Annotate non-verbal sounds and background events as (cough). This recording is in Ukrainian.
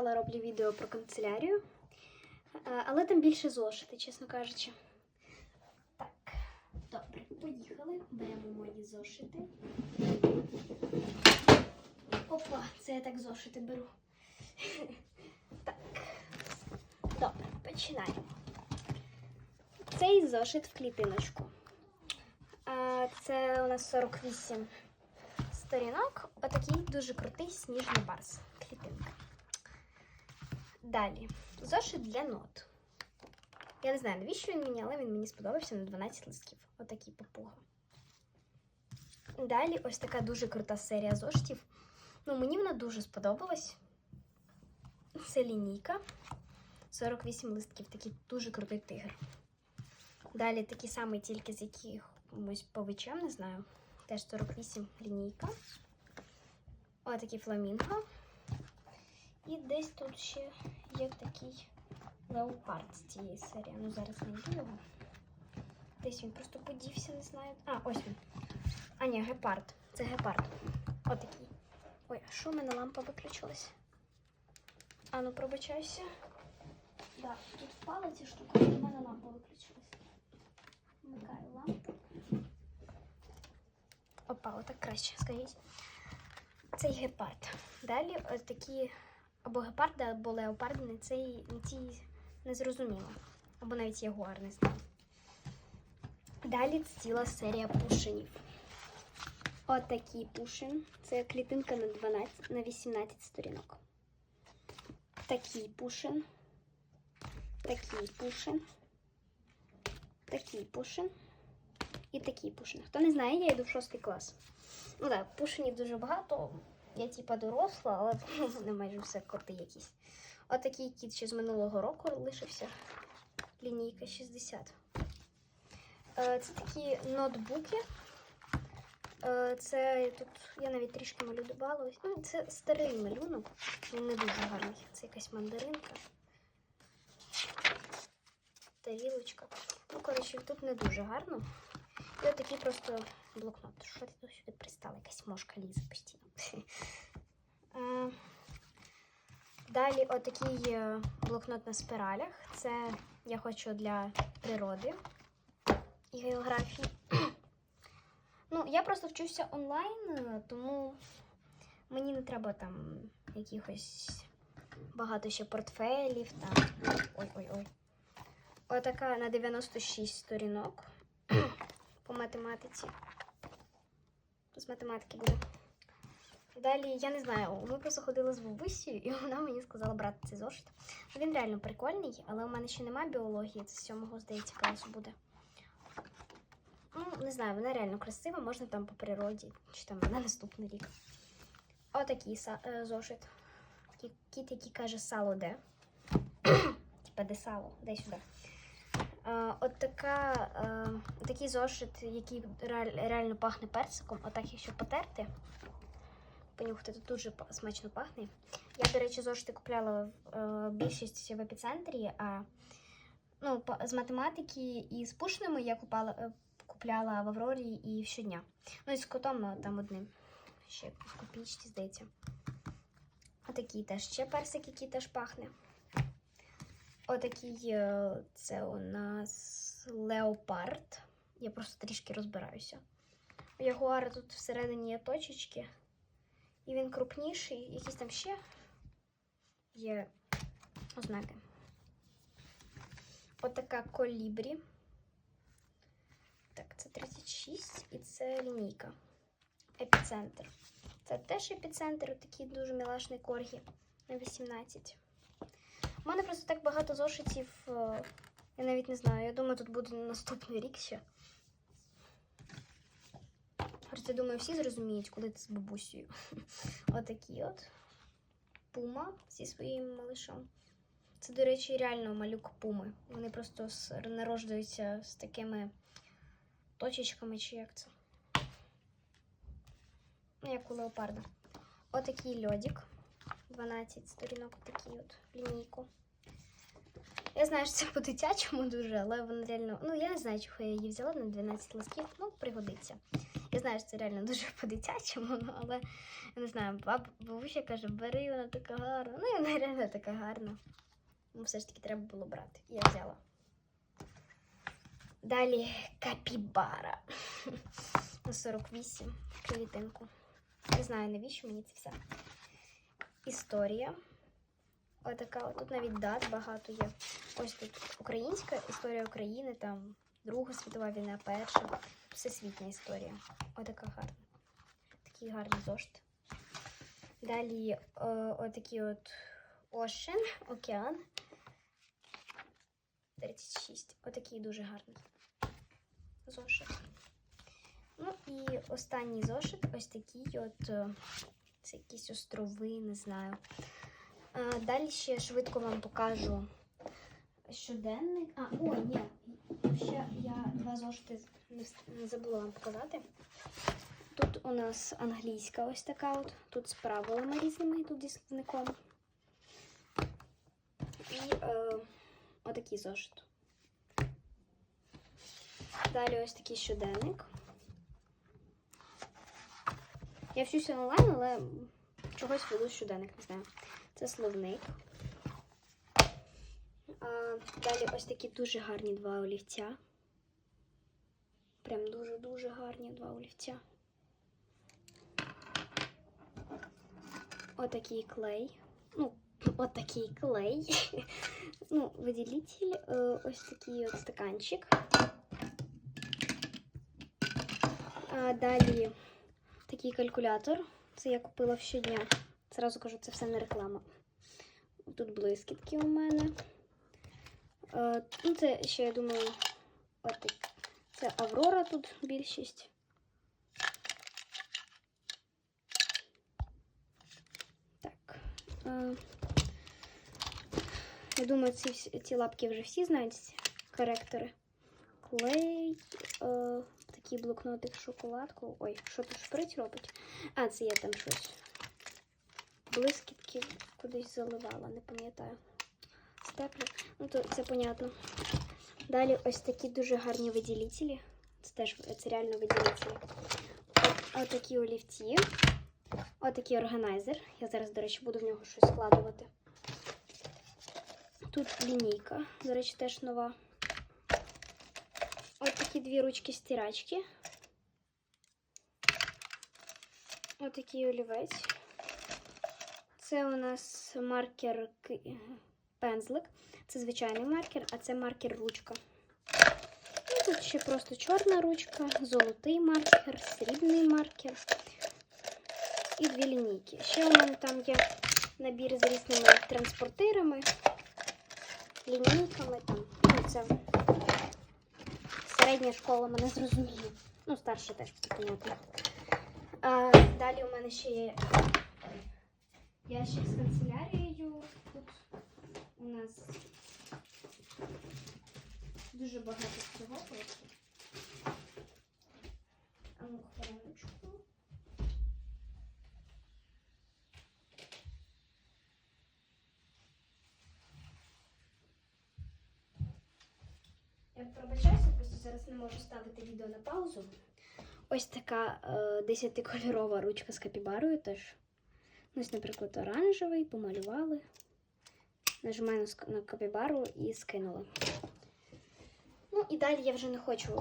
Але роблю відео про канцелярію, Е, але там більше зошити, чесно кажучи. Так, добре, поїхали. Беремо мої зошити. Опа, це я так зошити беру. Так, добре, починаємо. Цей зошит в клітиночку. Це у нас 48 сторінок. Отакий дуже крутий сніжний барс. Клітинка. Далі. Зошит для нот. Я не знаю, навіщо він мені, але він мені сподобався на 12 листків. Отакий попуга. Далі ось така дуже крута серія зошитів. Ну, мені вона дуже сподобалась. Це лінійка. 48 листків, такий дуже крутий тигр. Далі такий самий, тільки з якимось повичем, не знаю. Теж 48 лінійка. Ось такий фламінго. І десь тут ще є такий леопард з цієї серії. Ну, зараз знайду його. Десь він просто подівся, не знаю. А, ось він. А, ні, гепард. Це гепард. Отакий. Ой, а що в мене лампа виключилась? А ну пробачайся. Да, тут впала ці штуки, і в мене лампа виключилась. Вмикаю лампу. Опа, отак краще, скажіть. Цей гепард. Далі ось такі або гепарди, або леопарди, не цей, не зрозуміло. Або навіть ягуар, не знаю. Далі ціла серія пушинів. Отакий пушин. Це клітинка на 12, на 18 сторінок. Такий пушин. Такий пушин. Такий пушин. І такий пушин. Хто не знає, я йду в шостий клас. Ну так, пушинів дуже багато. Я типа доросла, але (laughs) не майже все коти якісь. Отакий кіт ще з минулого року лишився. Лінійка 60. Е, Це такі ноутбуки. Е, Це тут я навіть трішки малювала. Ось, Ну, це старий малюнок. Він не дуже гарний. Це якась мандаринка. Тарілочка. Ну, коротше, тут не дуже гарно. І отакий просто блокнот. Що ти тут сюди пристала? Якась мошка лізе постійно. (laughs) Далі отакий е, блокнот на спиралях. Це я хочу для природи і географії. (clears throat) Ну, я просто вчуся онлайн, е, тому мені не треба там якихось багато ще портфелів. Там. Ой-ой-ой. Отака на 96 сторінок (clears throat) по математиці. З математики буде. Далі, я не знаю, ми просто ходили з бабусею, і вона мені сказала брати цей зошит. Він реально прикольний, але у мене ще немає біології, це сьомого, здається, класу буде. Ну, не знаю, вона реально красива, можна там по природі, чи там на наступний рік. Отакий е, зошит. Кіт, який каже сало де. (coughs) Типа де сало, де сюди. От така, е, такий зошит, який реаль- реально пахне персиком, отак, якщо потерти, понюхати, тут дуже смачно пахне. Я, до речі, зошити купляла е, більшість в епіцентрі, а ну, з математики і з пушними я купала, е, купляла в Аврорі і щодня. Ну і з котом там одним. Ще в копійці, здається. Отакий теж ще персик, який теж пахне. Отакий е, це у нас леопард. Я просто трішки розбираюся. У ягуара тут всередині є точечки. І він крупніший, якісь там ще є ознаки. Отака колібрі. Так, це 36 і це лінійка. Епіцентр. Це теж епіцентр, такий дуже мілашний коргі на 18. У мене просто так багато зошитів. е, Я навіть не знаю. Я думаю, тут буде наступний рік ще. Просто думаю, всі зрозуміють, куди ти з бабусею. (laughs) Отакі от. Пума зі своїм малишом. Це, до речі, реально малюк пуми. Вони просто народжуються з такими точечками, чи як це. Ну, як у леопарда. Отакий льодик. 12 сторінок, такий от лінійку. Я знаю, що це (laughs) по-дитячому дуже, але вона реально. Ну, я не знаю, чого я її взяла на 12 листків, ну, пригодиться. Я знаю, що це реально дуже (laughs) по-дитячому, ну, але я не знаю, баб, бабуся каже, бери, вона така гарна. Ну, і вона реально така гарна. Ну, все ж таки треба було брати. Я взяла. Далі капібара. (laughs) На 48 клітинку. Не знаю, навіщо мені це все. Історія. Отака, от тут навіть дат багато є. Ось тут українська історія України, там Друга світова війна, перша, всесвітня історія. Отака гарна. Такий гарний зошит. Далі е, отакий от Ocean, океан. 36. Отакий дуже гарний зошит. Ну і останній зошит ось такий от. Це якісь острови, не знаю. А, далі ще швидко вам покажу щоденник. А, о, ні. Ще я два зошити не забула вам показати. Тут у нас англійська ось така от. Тут з правилами різними, тут зі словником. І е, отакий зошит. Далі ось такий щоденник. Я вчуся онлайн, але чогось веду щоденник, не знаю. Це словник. А, далі ось такі дуже гарні два олівця. Прям дуже-дуже гарні два олівця. Отакий клей. Ну, (laughs) отакий клей. (laughs) Ну, виділитель. Е, Ось такий от стаканчик. А далі такий калькулятор. Це я купила в щодня. Зразу кажу, це все не реклама. Тут блискітки у мене. Е, ну, це ще, я думаю, от. Це Аврора тут більшість. Так. Е, я думаю, ці, ці лапки вже всі знають, коректори. Клей, е, такий блокнотик шоколадку. Ой, що тут шприць робить? А, це я там щось. Блискітки кудись заливала, не пам'ятаю. Степлер. Ну, то це понятно. Далі ось такі дуже гарні виділителі. Це теж це реально виділителі. От, отакі олівці. Отакий органайзер. Я зараз, до речі, буду в нього щось складувати. Тут лінійка, до речі, теж нова. Ось такі дві ручки стирачки. Ось такий олівець. Це у нас маркер пензлик. Це звичайний маркер, а це маркер ручка. І тут ще просто чорна ручка, золотий маркер, срібний маркер і дві лінійки. Ще у мене там є набір з різними транспортирами, лінійками. Там. Ну, це середня школа мене зрозуміє. Ну, старша теж понятно. А, далі у мене ще є ящик з канцелярією. Тут у нас дуже багато всього просто. Ну. Я пробачаюся, зараз не можу ставити відео на паузу. Ось така е, 10-кольорова ручка з капібарою теж. Ось, наприклад, оранжевий, помалювали. Нажимаю на капібару і скинули. Ну і далі я вже не хочу